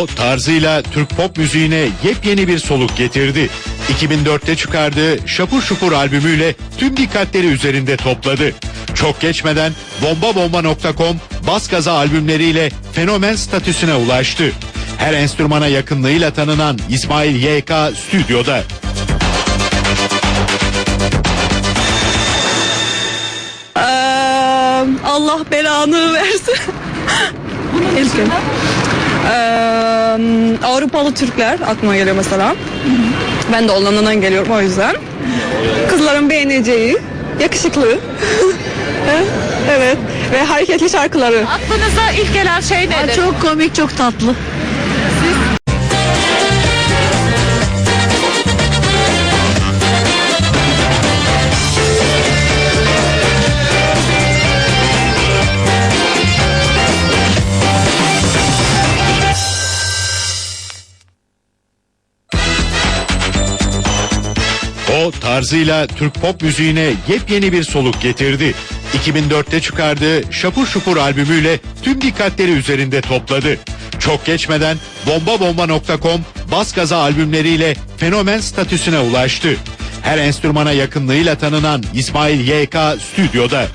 O tarzıyla Türk pop müziğine yepyeni bir soluk getirdi. 2004'te çıkardığı Şapur Şupur albümüyle tüm dikkatleri üzerinde topladı. Çok geçmeden bombabomba.com bas gaza albümleriyle fenomen statüsüne ulaştı. Her enstrümana yakınlığıyla tanınan İsmail YK stüdyoda. Ee, Allah belanı versin. İlkin. Ee, Avrupalı Türkler aklıma geliyor mesela. Ben de Hollanda'dan geliyorum o yüzden. Kızların beğeneceği, yakışıklı. evet ve hareketli şarkıları. Aklınıza ilk gelen şey nedir? Çok komik, çok tatlı. Tarzıyla Türk pop müziğine yepyeni bir soluk getirdi. 2004'te çıkardığı Şapur Şupur albümüyle tüm dikkatleri üzerinde topladı. Çok geçmeden bombabomba.com bas gaza albümleriyle fenomen statüsüne ulaştı. Her enstrümana yakınlığıyla tanınan İsmail YK stüdyoda.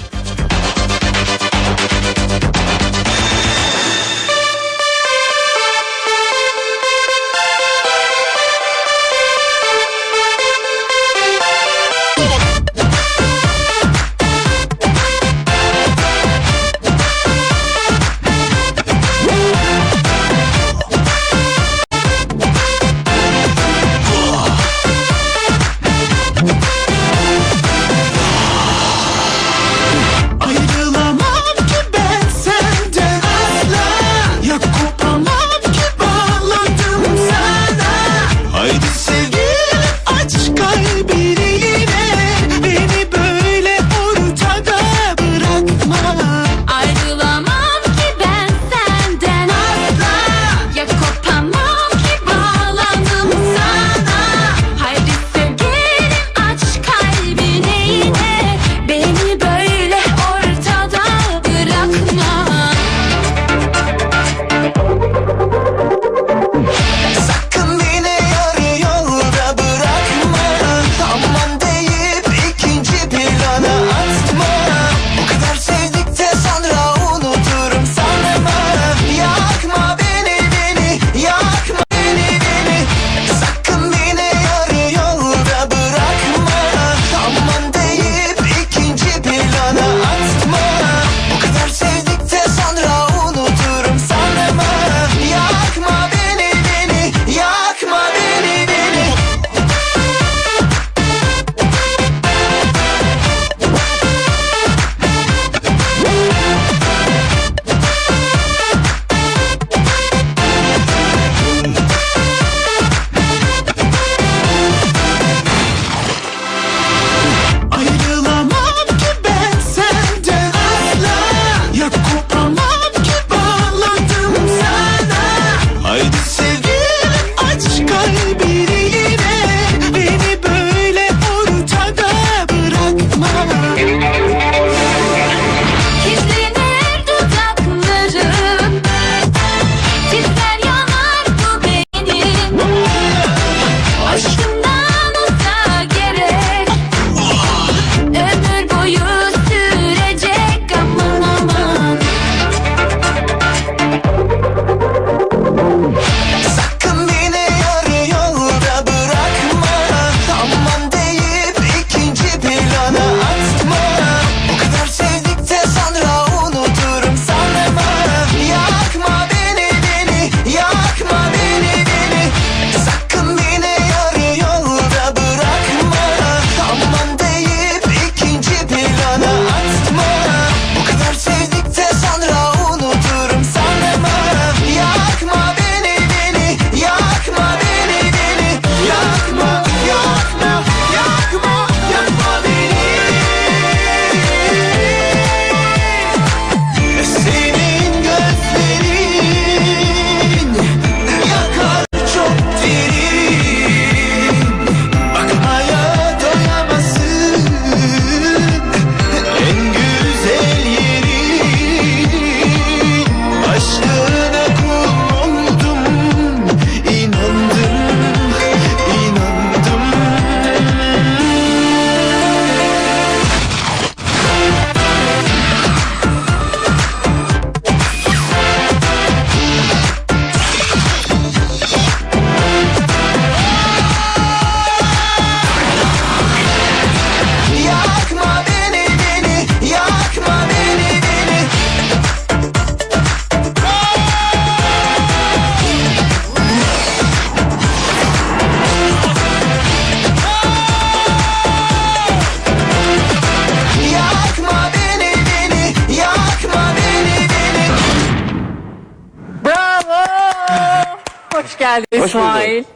İsmail.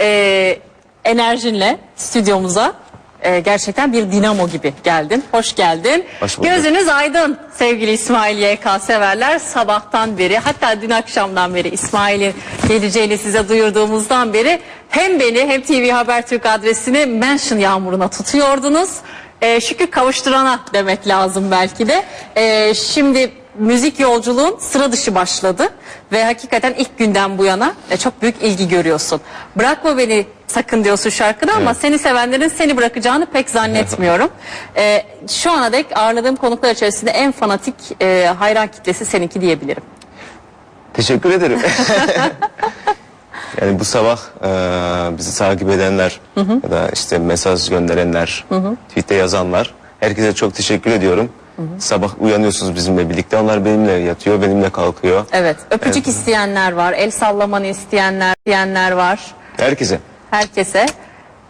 Ee, enerjinle stüdyomuza e, gerçekten bir dinamo gibi geldin. Hoş geldin. Hoş bulduk. Gözünüz aydın sevgili İsmail YK severler. Sabahtan beri hatta dün akşamdan beri İsmail'in geleceğini size duyurduğumuzdan beri hem beni hem TV Habertürk adresini mention yağmuruna tutuyordunuz. Ee, şükür kavuşturana demek lazım belki de. Ee, şimdi müzik yolculuğun sıra dışı başladı ve hakikaten ilk günden bu yana e, çok büyük ilgi görüyorsun. Bırakma beni sakın diyorsun şarkıda ama Evet. seni sevenlerin seni bırakacağını pek zannetmiyorum. Ee, şu ana dek ağırladığım konuklar içerisinde en fanatik e, hayran kitlesi seninki diyebilirim. Teşekkür ederim. yani bu sabah e, bizi takip edenler ya da işte mesaj gönderenler, tweette yazanlar herkese çok teşekkür ediyorum. Sabah uyanıyorsunuz bizimle birlikte. Onlar benimle yatıyor, benimle kalkıyor. Evet, öpücük Evet. isteyenler var, el sallamanı isteyenler, isteyenler var. Herkese. herkese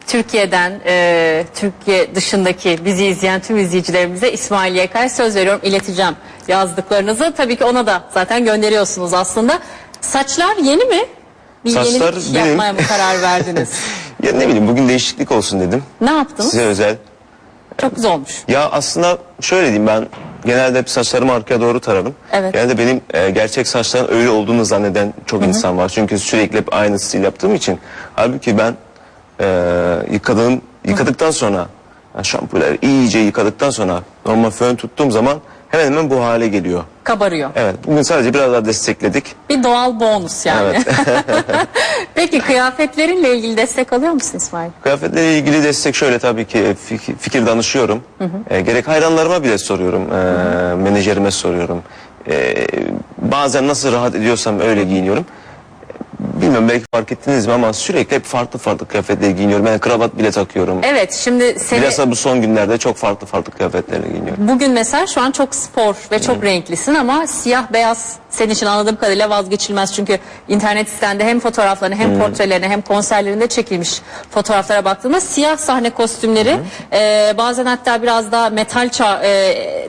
Türkiye'den e, Türkiye dışındaki bizi izleyen tüm izleyicilerimize İsmail YK'ya söz veriyorum ileteceğim yazdıklarınızı. Tabii ki ona da zaten gönderiyorsunuz aslında. Saçlar yeni mi? Bir Saçlar yenilik benim. yapmaya mı karar verdiniz? Ya ne bileyim bugün değişiklik olsun dedim. ne yaptınız? Size özel. Çok güzel olmuş. Ya aslında şöyle diyeyim ben genelde hep saçlarımı arkaya doğru tararım. Evet. Genelde benim e, gerçek saçların öyle olduğunu zanneden çok insan var. Çünkü sürekli hep aynı stil yaptığım için. Halbuki ben e, yıkadığım, yıkadıktan sonra yani şampuyla iyice yıkadıktan sonra normal fön tuttuğum zaman hemen hemen bu hale geliyor. Kabarıyor. Evet bugün sadece biraz daha destekledik. Bir doğal bonus yani. Evet. Peki kıyafetlerinle ilgili destek alıyor musun İsmail? Kıyafetle ilgili destek şöyle tabii ki e, fik- fikir danışıyorum. E, gerek hayranlarıma bile soruyorum. E, menajerime soruyorum. E, bazen nasıl rahat ediyorsam öyle giyiniyorum. Bilmiyorum belki fark ettiniz mi ama sürekli hep farklı farklı kıyafetler giyiniyorum. Ben kravat bile takıyorum. Evet şimdi seni Bilhassa bu son günlerde çok farklı farklı kıyafetlerle giyiniyorum. Bugün mesela şu an çok spor ve çok renklisin ama siyah beyaz senin için anladığım kadarıyla vazgeçilmez. Çünkü internet sitende hem fotoğraflarını hem portrelerini hem konserlerinde çekilmiş fotoğraflara baktığımda siyah sahne kostümleri e, bazen hatta biraz daha metal ça e,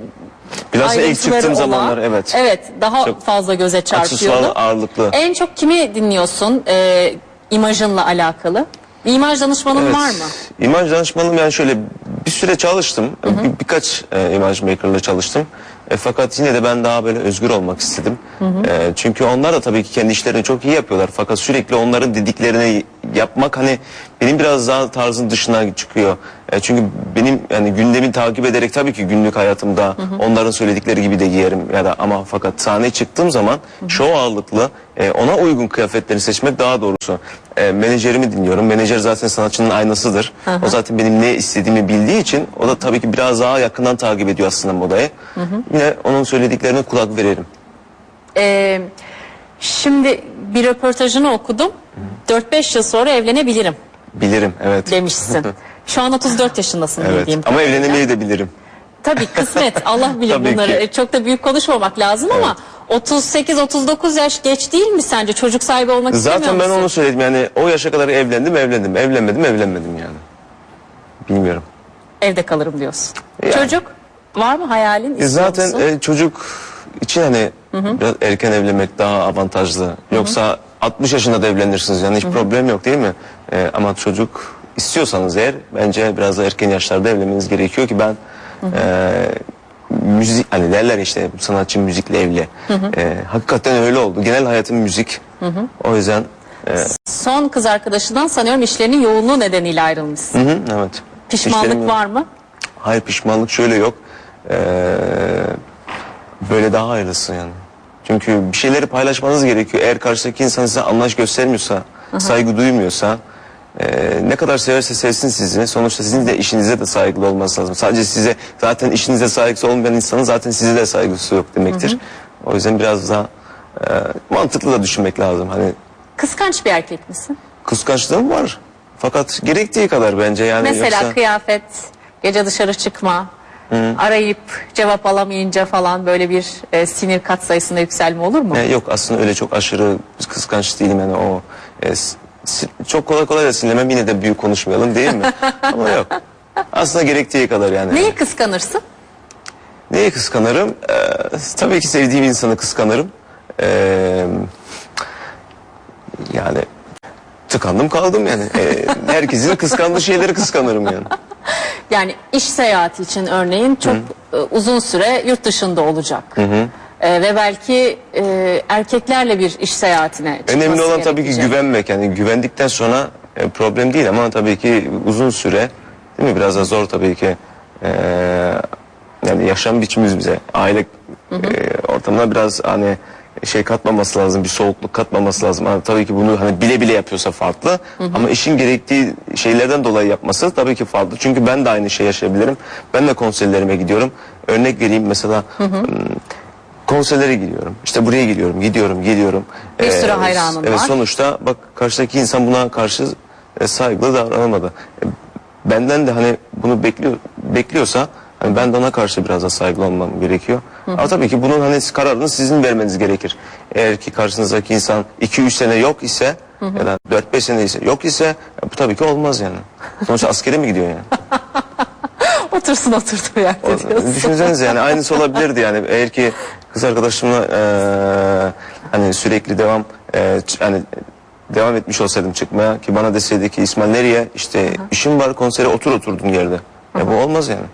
Bilhassa ilk çıktığım olan, zamanlar evet. Evet daha Çok fazla göze çarpıyordu. Ağırlıklı. En çok kimi dinliyorsun e, imajınla alakalı? Bir imaj danışmanın Evet. var mı? İmaj danışmanım yani şöyle bir süre çalıştım. Bir, birkaç e, imaj maker'la çalıştım. E, fakat yine de ben daha böyle özgür olmak istedim. E, çünkü onlar da tabii ki kendi işlerini çok iyi yapıyorlar. Fakat sürekli onların dediklerini yapmak hani benim biraz daha tarzın dışına çıkıyor. E, çünkü benim yani gündemi takip ederek tabii ki günlük hayatımda onların söyledikleri gibi de giyerim ya da ama fakat sahneye çıktığım zaman şov ağırlıklı e, ona uygun kıyafetleri seçmek daha doğrusu. E, menajerimi dinliyorum. Menajer zaten sanatçının aynasıdır. O zaten benim ne istediğimi bildiği için o da tabii ki biraz daha yakından takip ediyor aslında modayı. Yine onun söylediklerine kulak veririm. Ee, şimdi bir röportajını okudum. 4-5 yıl sonra evlenebilirim Bilirim evet. demişsin. Şu an 34 yaşındasın Evet. bildiğim Ama kadarıyla. evlenemeyi de bilirim. Tabii kısmet Allah bilir Tabii bunları. ki. E, Çok da büyük konuşmamak lazım ama 38-39 yaş geç değil mi sence? Çocuk sahibi olmak istemiyor Zaten ben musun? onu söyledim yani o yaşa kadar evlendim evlendim. Evlenmedim evlenmedim yani. Bilmiyorum. Evde kalırım diyorsun. Yani. Çocuk var mı hayalin? E İstiyor zaten musun? e, çocuk için hani biraz erken evlenmek daha avantajlı. Yoksa 60 yaşında da evlenirsiniz yani hiç problem yok değil mi? E, ama çocuk istiyorsanız eğer bence biraz da erken yaşlarda evlenmeniz gerekiyor ki ben e, müzik hani derler işte sanatçı müzikle evli. E, hakikaten öyle oldu. Genel hayatım müzik. O yüzden e, Son kız arkadaşından sanıyorum işlerinin yoğunluğu nedeniyle ayrılmışsın. hı hı, evet. Pişmanlık İşlerim- var mı? Hayır pişmanlık şöyle yok. Ee, böyle daha hayırlısı yani. Çünkü bir şeyleri paylaşmanız gerekiyor. Eğer karşıdaki insan size anlayış göstermiyorsa, saygı duymuyorsa, e, ne kadar severse sevsin sizi. Sonuçta sizin de işinize de saygılı olması lazım. Sadece size zaten işinize saygısı olmayan insanın zaten size de saygısı yok demektir. O yüzden biraz daha e, mantıklı da düşünmek lazım. Hani Kıskanç bir erkek misin? kıskançlığım var. Fakat gerektiği kadar bence yani Mesela yoksa... kıyafet, gece dışarı çıkma, arayıp cevap alamayınca falan böyle bir e, sinir katsayısında yükselme olur mu? E, yok aslında öyle çok aşırı kıskanç değilim yani o e, çok kolay kolay da sinirlemem yine de büyük konuşmayalım değil mi? Ama yok. Aslında gerektiği kadar yani. Neyi kıskanırsın? Neyi kıskanırım? E, tabii ki sevdiğim insanı kıskanırım. E, yani kıskandım kaldım yani. E, herkesin kıskandığı şeyleri kıskanırım yani. Yani iş seyahati için örneğin çok e, uzun süre yurt dışında olacak. E, ve belki e, erkeklerle bir iş seyahatine çıkması Önemli olan tabii ki gerekecek. güvenmek. Yani güvendikten sonra e, problem değil ama tabii ki uzun süre değil mi? Biraz da zor tabii ki. E, yani yaşam biçimimiz bize aile e, ortamına biraz hani şey katmaması lazım, bir soğukluk katmaması lazım. Yani tabii ki bunu hani bile bile yapıyorsa farklı ama işin gerektiği şeylerden dolayı yapması tabii ki farklı. Çünkü ben de aynı şey yaşayabilirim. Ben de konserlerime gidiyorum. Örnek vereyim mesela hmm, konserlere gidiyorum. İşte buraya gidiyorum, gidiyorum, geliyorum. Bir sürü hayranın evet, var. Sonuçta bak karşıdaki insan buna karşı e, saygılı davranamadı. E, benden de hani bunu bekliyor bekliyorsa hani ben de ona karşı biraz da saygılı olmam gerekiyor. Ama tabii ki bunun hani kararını sizin vermeniz gerekir. Eğer ki karşınızdaki insan 2-3 sene yok ise ya da 4-5 sene ise yok ise e, bu tabii ki olmaz yani. Sonuçta askere mi gidiyor yani? Otursun oturduğu yerde O- diyorsun. Düşünsenize yani aynısı olabilirdi yani eğer ki kız arkadaşımla eee, hani sürekli devam ç- hani devam etmiş olsaydım çıkmaya ki bana deseydi ki İsmail nereye işte işim var konsere otur oturduğun yerde. Ya bu olmaz yani.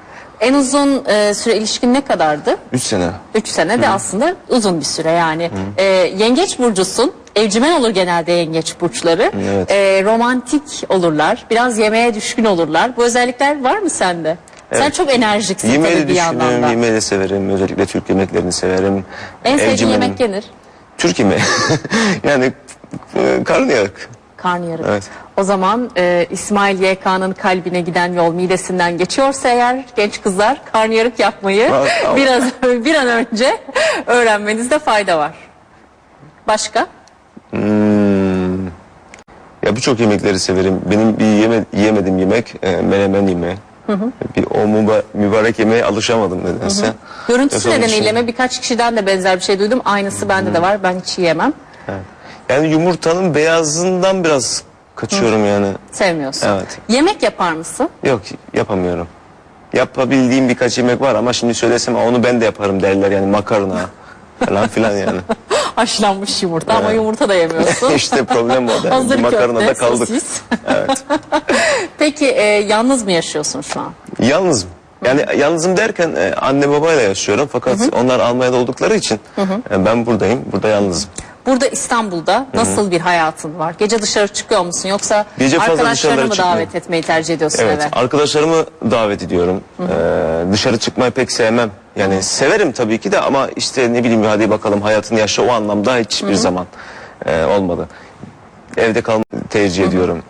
En uzun e, süre ilişkin ne kadardı? 3 sene. 3 sene de aslında uzun bir süre yani. E, yengeç burcusun. Evcimen olur genelde yengeç burçları. Evet. E, romantik olurlar. Biraz yemeğe düşkün olurlar. Bu özellikler var mı sende? Sen çok enerjiksin Yemeği tabii de bir yandan düşünüyorum, da. yemeği de severim. Özellikle Türk yemeklerini severim. En sevdiğin Evcimenim. yemek yenir. Türk yemeği. yani e, karnıyarık. Karnıyarık. Evet. O zaman e, İsmail YK'nın kalbine giden yol midesinden geçiyorsa eğer genç kızlar karnıyarık yapmayı biraz bir an önce öğrenmenizde fayda var. Başka? Hmm. Ya birçok yemekleri severim. Benim bir yeme, yiyemediğim yemek e, menemen yemeği. Bir o müba- mübarek yemeğe alışamadım nedense. Görüntüsü Yoksa nedeniyle mi birkaç kişiden de benzer bir şey duydum. Aynısı bende de var. Ben hiç yiyemem. Yani yumurtanın beyazından biraz kaçıyorum yani. Sevmiyorsun. Evet. Yemek yapar mısın? Yok yapamıyorum. Yapabildiğim birkaç yemek var ama şimdi söylesem onu ben de yaparım derler yani makarna falan filan yani. Haşlanmış yumurta ama Evet. yumurta da yemiyorsun. işte problem o da. Hazır Bir makarnada köfte, kaldık. sosis. Evet. Peki e, yalnız mı yaşıyorsun şu an? Yalnızım. Yani yalnızım derken e, anne babayla yaşıyorum fakat onlar Almanya'da oldukları için e, ben buradayım. Burada yalnızım. Burada İstanbul'da nasıl bir hayatın var? Gece dışarı çıkıyor musun yoksa Gece fazla arkadaşlarını dışarılara mı çıkmıyorum. davet etmeyi tercih ediyorsun Evet, eve? arkadaşlarımı davet ediyorum. Ee, dışarı çıkmayı pek sevmem. Yani severim tabii ki de ama işte ne bileyim hadi bakalım hayatını yaşa o anlamda hiçbir zaman e, olmadı. Evde kalmayı tercih ediyorum.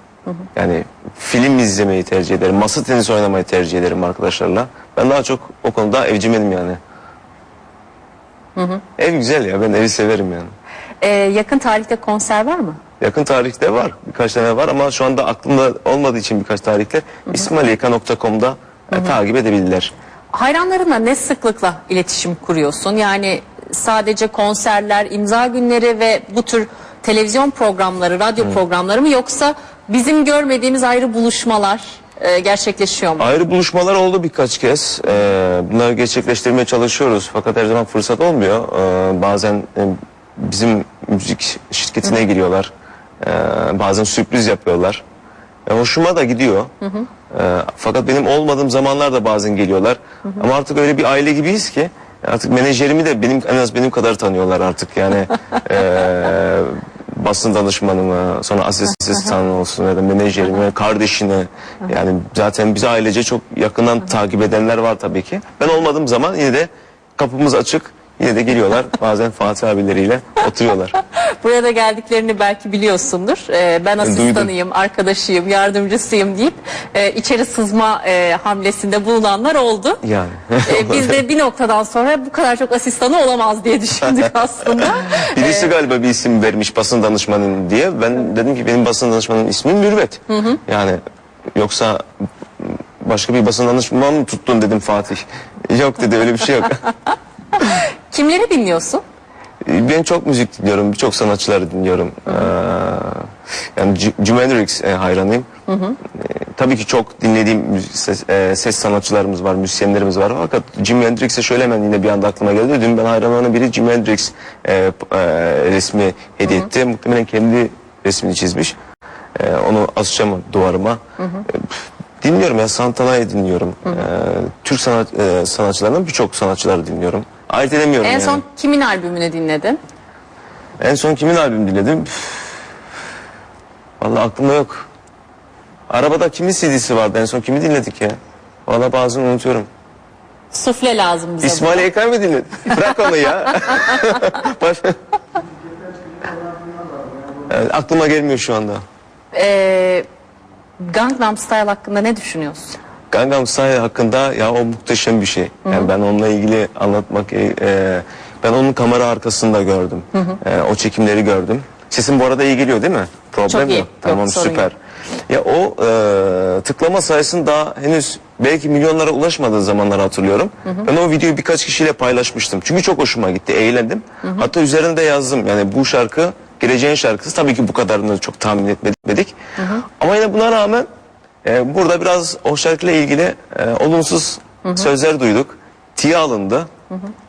Yani film izlemeyi tercih ederim. Masa tenisi oynamayı tercih ederim arkadaşlarla. Ben daha çok o konuda evcimenim yani. Ev güzel ya ben evi severim yani. Ee, yakın tarihte konser var mı? Yakın tarihte var. Birkaç tane var ama şu anda aklımda olmadığı için birkaç tarihler ismailiyeka.com'da e, takip edebilirler. Hayranlarınla ne sıklıkla iletişim kuruyorsun? Yani sadece konserler, imza günleri ve bu tür televizyon programları, radyo programları mı yoksa bizim görmediğimiz ayrı buluşmalar e, gerçekleşiyor mu? Ayrı buluşmalar oldu birkaç kez. Ee, bunları gerçekleştirmeye çalışıyoruz. Fakat her zaman fırsat olmuyor. Ee, bazen e, bizim müzik şirketine giriyorlar. Ee, bazen sürpriz yapıyorlar. E, hoşuma da gidiyor. Ee, fakat benim olmadığım zamanlar da bazen geliyorlar. Ama artık öyle bir aile gibiyiz ki artık menajerimi de benim en az benim kadar tanıyorlar artık. Yani e, basın danışmanımı, sonra asistan olsun ya da menajerimi, kardeşini. Yani zaten bizi ailece çok yakından takip edenler var tabii ki. Ben olmadığım zaman yine de kapımız açık. Yine de geliyorlar bazen Fatih abileriyle oturuyorlar. Buraya da geldiklerini belki biliyorsundur. Ee, ben asistanıyım, arkadaşıyım, yardımcısıyım deyip e, içeri sızma e, hamlesinde bulunanlar oldu. Yani. Ee, biz de bir noktadan sonra bu kadar çok asistanı olamaz diye düşündük aslında. Birisi galiba bir isim vermiş basın danışmanın diye. Ben dedim ki benim basın danışmanın ismi Mürvet. Yani yoksa başka bir basın danışmanı mı tuttun dedim Fatih. Yok dedi öyle bir şey yok. Kimleri dinliyorsun? ben çok müzik dinliyorum. Birçok sanatçıları dinliyorum. Ee, yani Jimi Hendrix e, hayranıyım. Ee, tabii ki çok dinlediğim müzik- ses, e, ses sanatçılarımız var, müzisyenlerimiz var. Fakat Jimi Hendrix'e şöyle hemen yine bir anda aklıma geldi. Dün ben hayranlarına biri Jimi Hendrix e, e, resmi hediye etti. Muhtemelen kendi resmini çizmiş. E, onu asacağım duvarıma. E, dinliyorum ya Santana'yı dinliyorum. E, Türk sanat, e, sanatçılarından birçok sanatçıları dinliyorum. Ayırt edemiyorum En yani. son kimin albümünü dinledin? En son kimin albüm dinledim? Üf, Vallahi aklımda yok. Arabada kimin CD'si vardı en son kimi dinledik ya? Vallahi bazen unutuyorum. Sufle lazım bize. İsmail Ekay mı dinledin? Bırak onu ya. Baş... Evet, aklıma gelmiyor şu anda. Ee, Gangnam Style hakkında ne düşünüyorsun? Gangnam Style hakkında ya o muhteşem bir şey. Yani ben onunla ilgili anlatmak e, e, ben onun kamera arkasında gördüm. E, o çekimleri gördüm. Sesim bu arada iyi geliyor değil mi? Problem Çok iyi. yok. Tamam Yok, süper. yok. Ya o e, tıklama sayısının daha henüz belki milyonlara ulaşmadığı zamanları hatırlıyorum. Ben o videoyu birkaç kişiyle paylaşmıştım. Çünkü çok hoşuma gitti. Eğlendim. Hatta üzerine de yazdım. Yani bu şarkı geleceğin şarkısı. Tabii ki bu kadarını çok tahmin etmedik. Ama yine buna rağmen e, burada biraz o şarkıyla ilgili e, olumsuz sözler duyduk. Tiye alındı.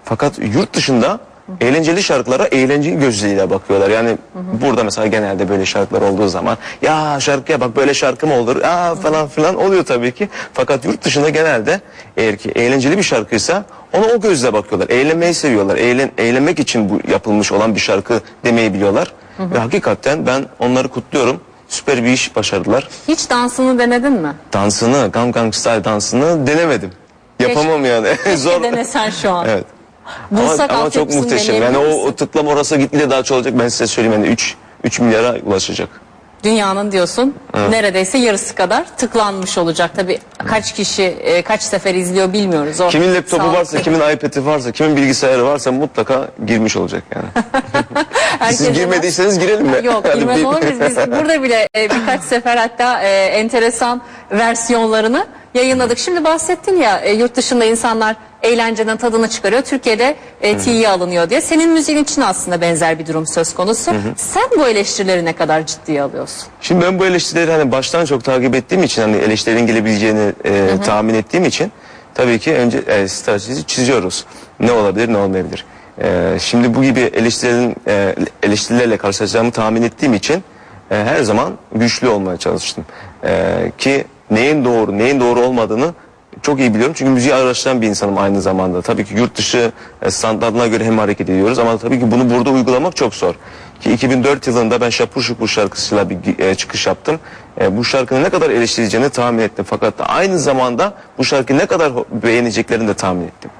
Fakat yurt dışında eğlenceli şarkılara eğlenceli gözleriyle bakıyorlar. Yani burada mesela genelde böyle şarkılar olduğu zaman ya şarkıya bak böyle şarkı mı olur Aa, falan filan oluyor tabii ki. Fakat yurt dışında genelde eğer ki eğlenceli bir şarkıysa ona o gözle bakıyorlar. Eğlenmeyi seviyorlar. Eğlen, eğlenmek için bu yapılmış olan bir şarkı demeyi biliyorlar. Ve hakikaten ben onları kutluyorum. Süper bir iş başardılar. Hiç dansını denedin mi? Dansını, Gangnam Style dansını denemedim. Yapamam yani. Zor. Denesen şu an. Evet. Ama, Bulsak ama çok altyapısını muhteşem. Yani o, misin? o tıklama orası gittiğinde daha çok olacak. Ben size söyleyeyim yani 3 3 milyara ulaşacak. Dünyanın diyorsun neredeyse yarısı kadar tıklanmış olacak. Tabii kaç kişi e, kaç sefer izliyor bilmiyoruz. O Kimin laptopu sağlık varsa, kimin iPad'i varsa, kimin bilgisayarı varsa mutlaka girmiş olacak yani. Siz girmediyseniz girelim mi? Yok Hadi bir- olur muyuz? Biz burada bile e, birkaç sefer hatta e, enteresan versiyonlarını yayınladık. Şimdi bahsettin ya e, yurt dışında insanlar eğlencenin tadını çıkarıyor. Türkiye'de e, tiye alınıyor diye. Senin müziğin için aslında benzer bir durum söz konusu. Sen bu eleştirileri ne kadar ciddiye alıyorsun? Şimdi ben bu eleştirileri hani baştan çok takip ettiğim için hani eleştirilerin gelebileceğini e, tahmin ettiğim için tabii ki önce e, strateji çiziyoruz. Ne olabilir ne olmayabilir. E, şimdi bu gibi eleştirilerin e, eleştirilerle karşılaşacağımı tahmin ettiğim için e, her zaman güçlü olmaya çalıştım. E, ki neyin doğru neyin doğru olmadığını çok iyi biliyorum çünkü müziği araştıran bir insanım aynı zamanda. Tabii ki yurt dışı e, standartlarına göre hem hareket ediyoruz ama tabii ki bunu burada uygulamak çok zor. Ki 2004 yılında ben Şapur Şupur şarkısıyla bir e, çıkış yaptım. E, bu şarkının ne kadar eleştirileceğini tahmin ettim. Fakat aynı zamanda bu şarkıyı ne kadar beğeneceklerini de tahmin ettim.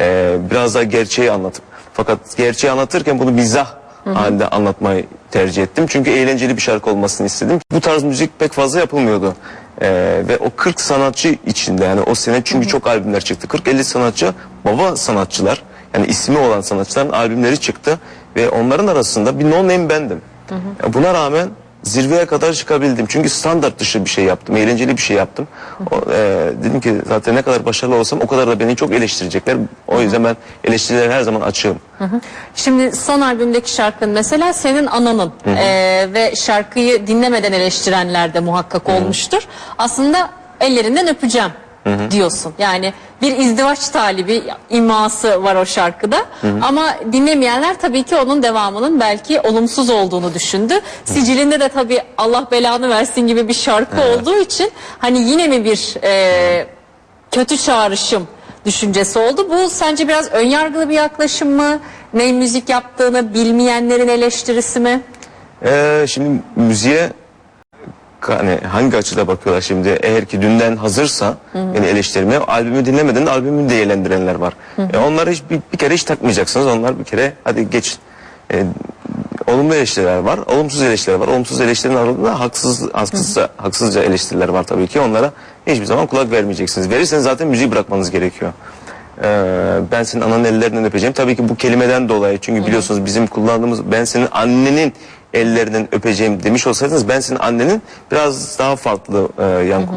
E, biraz daha gerçeği anlatıp. Fakat gerçeği anlatırken bunu mizah halinde anlatmayı tercih ettim. Çünkü eğlenceli bir şarkı olmasını istedim. Bu tarz müzik pek fazla yapılmıyordu. Ee, ve o 40 sanatçı içinde yani o sene çünkü çok albümler çıktı. 40-50 sanatçı baba sanatçılar yani ismi olan sanatçıların albümleri çıktı ve onların arasında bir no name bendim. Ya Buna rağmen zirveye kadar çıkabildim. Çünkü standart dışı bir şey yaptım. Eğlenceli bir şey yaptım. O, e, dedim ki zaten ne kadar başarılı olsam o kadar da beni çok eleştirecekler. O yüzden ben eleştirilere her zaman açığım. Şimdi son albümdeki şarkın mesela senin ananın Ee, ve şarkıyı dinlemeden eleştirenler de muhakkak olmuştur. Aslında ellerinden öpeceğim diyorsun. Yani bir izdivaç talibi iması var o şarkıda. Ama dinlemeyenler tabii ki onun devamının belki olumsuz olduğunu düşündü. Sicilinde de tabii Allah belanı versin gibi bir şarkı olduğu için hani yine mi bir e, kötü çağrışım düşüncesi oldu. Bu sence biraz önyargılı bir yaklaşım mı? Ne müzik yaptığını bilmeyenlerin eleştirisi mi? Ee, şimdi müziğe hani hangi açıda bakıyorlar şimdi eğer ki dünden hazırsa yani eleştirme albümü dinlemeden de albümü değerlendirenler var. E, onları hiç bir, bir kere hiç takmayacaksınız. Onlar bir kere hadi geç. E, olumlu eleştiriler var, olumsuz eleştiriler var. Olumsuz eleştirinin arasında haksız, haksızca, haksızca eleştiriler var tabii ki. Onlara hiçbir zaman kulak vermeyeceksiniz. Verirseniz zaten müziği bırakmanız gerekiyor. Ee, ben senin ananın ellerinden öpeceğim. Tabii ki bu kelimeden dolayı çünkü biliyorsunuz bizim kullandığımız ben senin annenin ellerinden öpeceğim demiş olsaydınız ben senin annenin biraz daha farklı e, yankı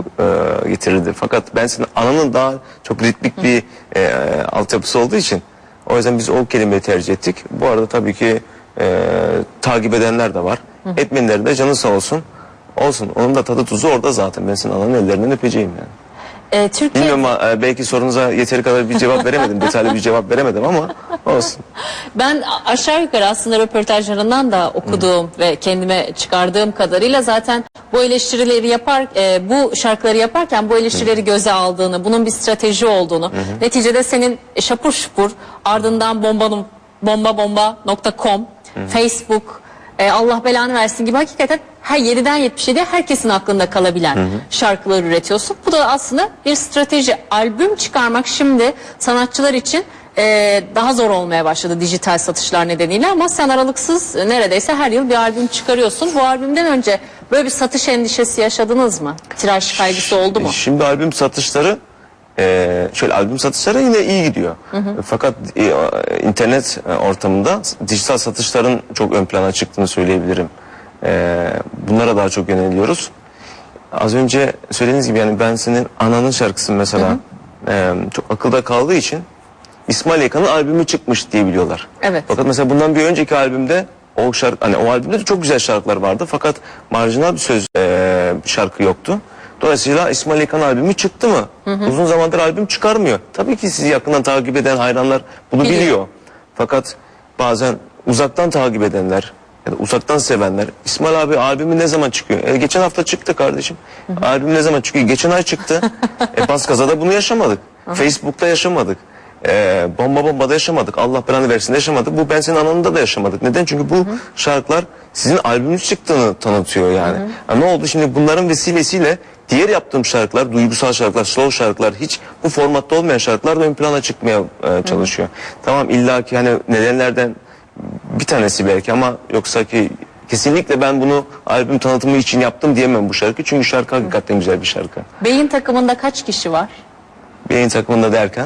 e, getirirdi. Fakat ben senin ananın daha çok ritmik bir e, altyapısı olduğu için o yüzden biz o kelimeyi tercih ettik. Bu arada tabii ki e, takip edenler de var. Etmeyenler de canı sağ olsun. Olsun. Onun da tadı tuzu orada zaten. Ben senin ananın ellerinden öpeceğim yani. E, Türkiye Bilmiyorum ama, e, belki sorunuza yeteri kadar bir cevap veremedim. detaylı bir cevap veremedim ama olsun. Ben aşağı yukarı aslında röportajlarından da okuduğum ve kendime çıkardığım kadarıyla zaten bu eleştirileri yapar, e, bu şarkıları yaparken bu eleştirileri göze aldığını, bunun bir strateji olduğunu, neticede senin şapur şupur ardından bombanın bombabomba.com, Facebook, e, Allah belanı versin gibi hakikaten her 7'den 77'ye herkesin aklında kalabilen şarkılar üretiyorsun. Bu da aslında bir strateji. Albüm çıkarmak şimdi sanatçılar için e, daha zor olmaya başladı dijital satışlar nedeniyle ama sen aralıksız e, neredeyse her yıl bir albüm çıkarıyorsun. Bu albümden önce böyle bir satış endişesi yaşadınız mı? Tiraj kaygısı oldu mu? Şimdi albüm satışları e, şöyle albüm satışları yine iyi gidiyor. Fakat e, internet e, ortamında dijital satışların çok ön plana çıktığını söyleyebilirim. E, bunlara daha çok yöneliyoruz. Az önce söylediğiniz gibi yani ben senin ananın şarkısı mesela e, çok akılda kaldığı için İsmail Yakan'ın albümü çıkmış diye biliyorlar. Evet. Fakat mesela bundan bir önceki albümde o şarkı hani o albümde de çok güzel şarkılar vardı fakat marjinal bir söz e, şarkı yoktu. Dolayısıyla İsmail Yakan albümü çıktı mı? Uzun zamandır albüm çıkarmıyor. Tabii ki sizi yakından takip eden hayranlar bunu Biliyor. biliyor. Fakat bazen uzaktan takip edenler ya uzaktan sevenler İsmail abi albümü ne zaman çıkıyor? E, geçen hafta çıktı kardeşim. Albüm ne zaman çıkıyor? Geçen ay çıktı. e, Baskaza'da bunu yaşamadık. Facebook'ta yaşamadık. E, bomba bombada yaşamadık. Allah belanı versin yaşamadık. Bu ben senin anında da yaşamadık. Neden? Çünkü bu şarkılar sizin albümünüz çıktığını tanıtıyor yani. Ha, ne oldu şimdi bunların vesilesiyle diğer yaptığım şarkılar, duygusal şarkılar, slow şarkılar hiç bu formatta olmayan şarkılar da ön plana çıkmaya e, çalışıyor. Tamam illaki hani nedenlerden bir tanesi belki ama yoksa ki kesinlikle ben bunu albüm tanıtımı için yaptım diyemem bu şarkı. Çünkü şarkı hakikaten güzel bir şarkı. Beyin takımında kaç kişi var? Yayın takımında derken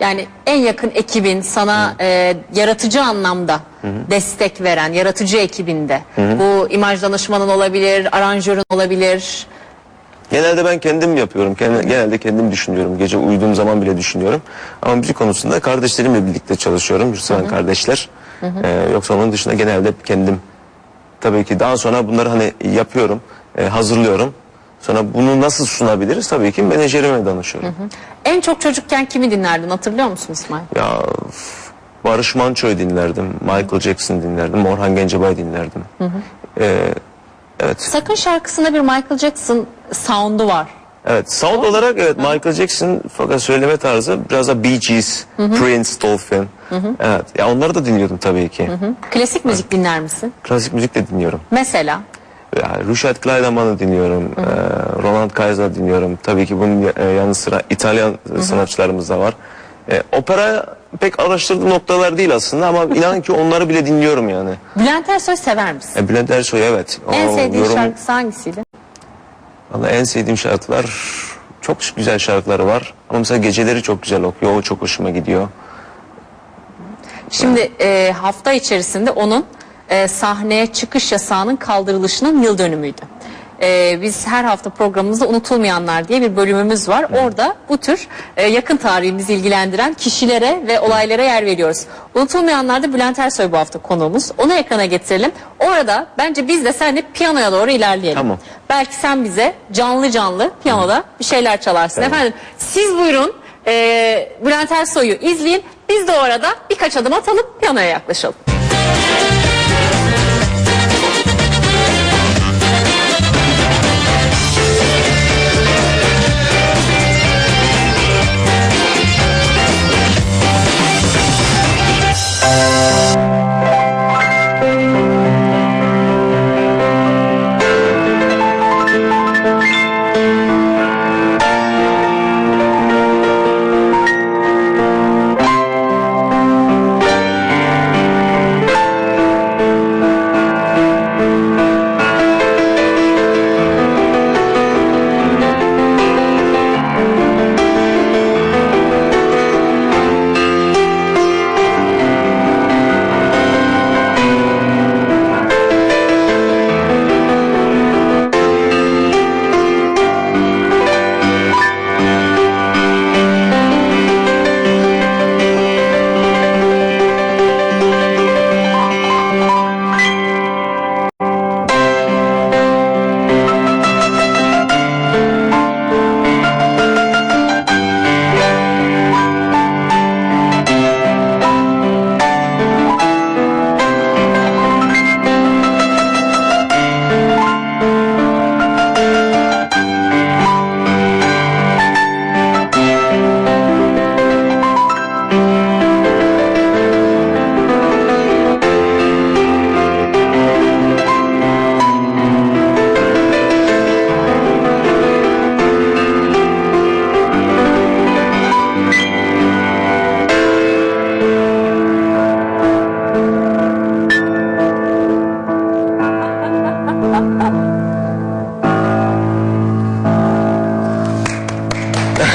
Yani en yakın ekibin sana e, yaratıcı anlamda destek veren yaratıcı ekibinde bu imaj danışmanın olabilir, aranjörün olabilir. genelde ben kendim yapıyorum. Genelde, genelde kendim düşünüyorum. Gece uyuduğum zaman bile düşünüyorum. Ama müzik konusunda kardeşlerimle birlikte çalışıyorum. Müslüman kardeşler. Ee, yoksa onun dışında genelde hep kendim. Tabii ki daha sonra bunları hani yapıyorum, e, hazırlıyorum. Sonra bunu nasıl sunabiliriz? Tabii ki menajerime danışıyorum. En çok çocukken kimi dinlerdin hatırlıyor musun İsmail? Ya Barış Manço'yu dinlerdim, Michael Jackson dinlerdim, Orhan Gencebay dinlerdim. Ee, evet, Sakın şarkısında bir Michael Jackson sound'u var. Evet. Sound olarak evet Michael Jackson fakat söyleme tarzı biraz da Bee Gees, Prince, Dolphin. Evet, ya onları da dinliyordum tabii ki. Klasik müzik dinler misin? Klasik müzik de dinliyorum. Mesela Ya, Rüşet Kleiderman'ı dinliyorum, e, Roland Kaiser dinliyorum. Tabii ki bunun e, yanı sıra İtalyan sanatçılarımız da var. E, opera pek araştırdığım noktalar değil aslında ama inanın ki onları bile dinliyorum yani. Bülent Ersoy sever misin? E, Bülent Ersoy evet. en O sevdiğin yorum- şarkısı hangisiydi? Valla en sevdiğim şarkılar çok güzel şarkıları var. Ama mesela geceleri çok güzel okuyor. O çok hoşuma gidiyor. Şimdi e, hafta içerisinde onun e, sahneye çıkış yasağının kaldırılışının yıl dönümüydü. E, biz her hafta programımızda unutulmayanlar diye bir bölümümüz var. Orada bu tür e, yakın tarihimizi ilgilendiren kişilere ve olaylara yer veriyoruz. Unutulmayanlarda Bülent Ersoy bu hafta konuğumuz. Onu ekrana getirelim. Orada bence biz de seninle piyanoya doğru ilerleyelim. Tamam. Belki sen bize canlı canlı piyanoda bir şeyler çalarsın. Tamam. Efendim siz buyurun e, Bülent Ersoy'u izleyin. Biz de o arada birkaç adım atalım piyanoya yaklaşalım.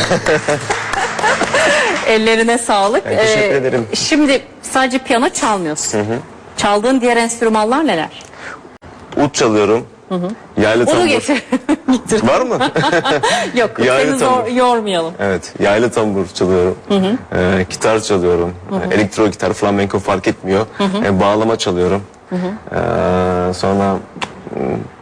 Ellerine sağlık. Ben teşekkür ederim. Şimdi sadece piyano çalmıyorsun. Çaldığın diğer enstrümanlar neler? Ut çalıyorum. Yaylı Onu tambur. getir. getir. Var mı? Yok Yaylı seni zor, yormayalım. evet. Yaylı tambur çalıyorum. Ee, gitar çalıyorum. Ee, Elektro gitar, flamenco fark etmiyor. Ee, bağlama çalıyorum. Ee, sonra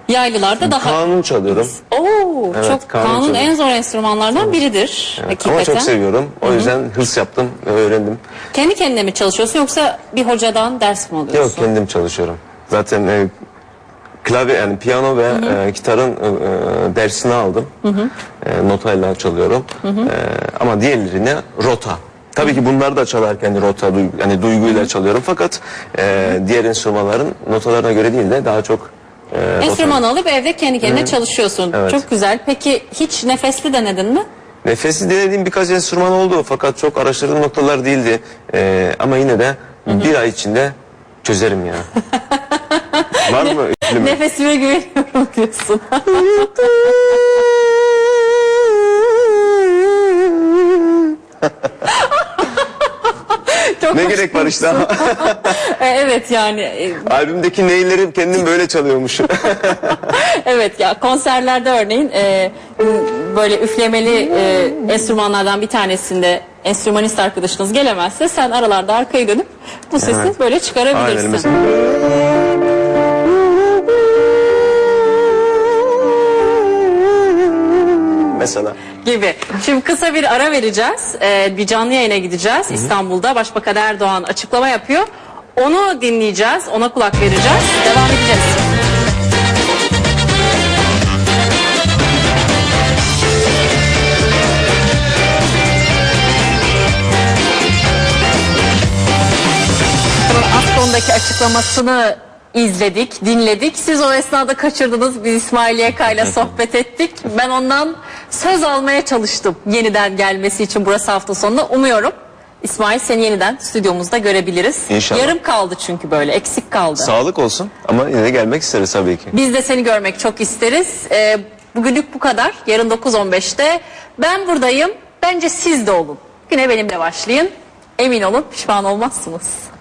Yaylılarda daha... kanun çalıyorum. Oo, Evet, çok kanun kanun çalıyorum. en zor enstrümanlardan biridir. Evet, Hakikaten. Ama çok seviyorum. O yüzden hırs yaptım ve öğrendim. Kendi kendine mi çalışıyorsun yoksa bir hocadan ders mi alıyorsun? Yok kendim çalışıyorum. Zaten e, klavye yani piyano ve e, gitarın e, e, dersini aldım. E, notayla çalıyorum. E, ama diğerlerine rota. Tabii ki bunları da çalarken rota, duygu, yani duyguyla çalıyorum. Fakat e, diğer enstrümanların notalarına göre değil de daha çok e, rota- Enstrüman alıp evde kendi kendine çalışıyorsun. Evet. Çok güzel. Peki hiç nefesli denedin mi? Nefesi denediğim birkaç enstrüman oldu fakat çok araştırdığım noktalar değildi. E, ama yine de bir ay içinde çözerim ya. Var mı üfleme? Nefesime güveniyorum diyorsun. Çok Ne gerek var işte? E, Evet yani e, Albümdeki neyleri kendim böyle çalıyormuşum. evet ya konserlerde örneğin e, böyle üflemeli e, enstrümanlardan bir tanesinde enstrümanist arkadaşınız gelemezse sen aralarda arkaya dönüp bu sesi Evet. böyle Aynen çıkarabilirsin. mesela. Mesela. Gibi. Şimdi kısa bir ara vereceğiz. Ee, bir canlı yayına gideceğiz. İstanbul'da Başbakan Erdoğan açıklama yapıyor. Onu dinleyeceğiz. Ona kulak vereceğiz. Devam edeceğiz. Askon'daki açıklamasını izledik, dinledik. Siz o esnada kaçırdınız. Biz İsmail ile sohbet ettik. Ben ondan söz almaya çalıştım yeniden gelmesi için burası hafta sonunda. Umuyorum İsmail seni yeniden stüdyomuzda görebiliriz. İnşallah. Yarım kaldı çünkü böyle eksik kaldı. Sağlık olsun ama yine de gelmek isteriz tabii ki. Biz de seni görmek çok isteriz. Ee, bugünlük bu kadar. Yarın 9.15'te ben buradayım. Bence siz de olun. Güne benimle başlayın. Emin olun pişman olmazsınız.